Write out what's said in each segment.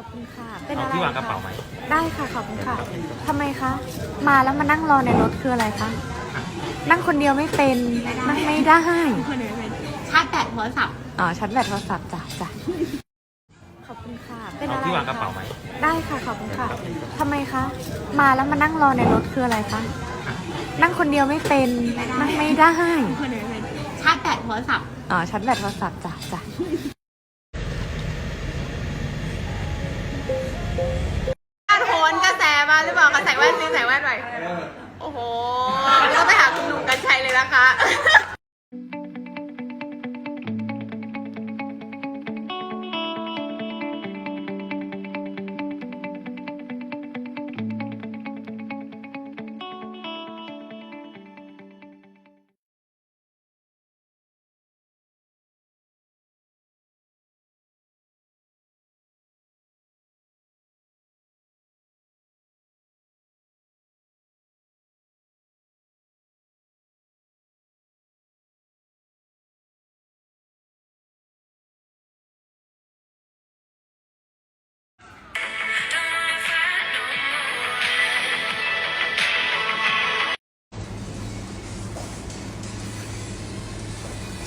อบคุณค่ะ เป็นเอาอะไรที่วางกระคเป๋าไหมได้ค่ะ ขอบคุณค่ะทำไมคะ มาแล้วมานั่งรอในรถคืออะไรคะ นั่งคนเดียวไม่เป็น นั่งไม่ได้ ชาร์จแบตโทรศัพท์อ๋อชัดแบตโทรศัพท์จ้ะจ้ะขอบคุณค่ะ เป็นเอาอะไรที่วางกระคเป๋าไหมได้ค่ะ ขอบคุณค่ะทำไมคะ มาแล้วมานั่งรอในรถคืออะไรคะ นั่งคนเดียวไม่เป็น นั่งไม่ได้ ชาร์จแบตโทรศัพท์อ๋อชัดแบตโทรศัพท์จ้ะจ้ะ หรือเปล่ากระแสแว่นซิใส่แว่นหน่อย โอ้โหเราไปหาคุณหนุ่มกันชัยเลยนะคะ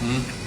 อืม